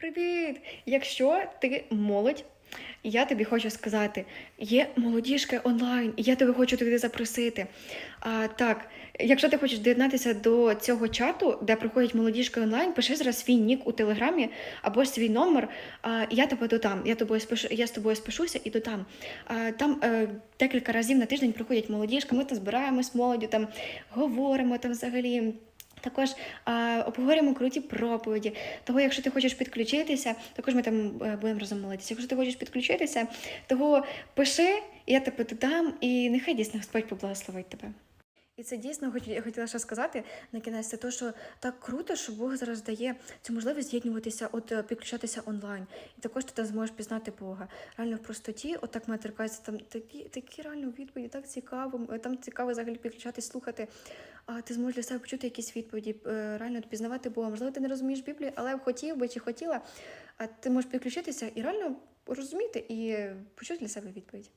Привіт! Якщо ти молодь, я тобі хочу сказати, є молодіжки онлайн, і я тебе хочу туди запросити. А, так, якщо ти хочеш доєднатися до цього чату, де проходять молодіжки онлайн, пиши зараз свій нік у телеграмі або свій номер, а, я тебе додам. Я, тобою спишу, я з тобою спишуся і додам. А, там е, декілька разів на тиждень проходять молодіжки, ми там збираємось молоддю, там говоримо там взагалі. Також а, обговорюємо круті проповіді. Того, якщо ти хочеш підключитися, також ми там е, будемо разом молитися. Якщо ти хочеш підключитися, того пиши, я тебе додам, і нехай дійсно Господь поблагословить тебе. І це дійсно я хотіла ще сказати на кінець, це те, що так круто, що Бог зараз дає цю можливість з'єднуватися, от е, підключатися онлайн. І також ти там зможеш пізнати Бога. Реально в простоті, от так мене торкається, там такі, такі реально відповіді, так цікаво. е, Там цікаво взагалі підключатись, слухати. А ти зможеш для себе почути якісь відповіді, е, реально пізнавати Бога. Можливо, ти не розумієш Біблію, але хотів би чи хотіла, а ти можеш підключитися і реально розуміти і почути для себе відповідь.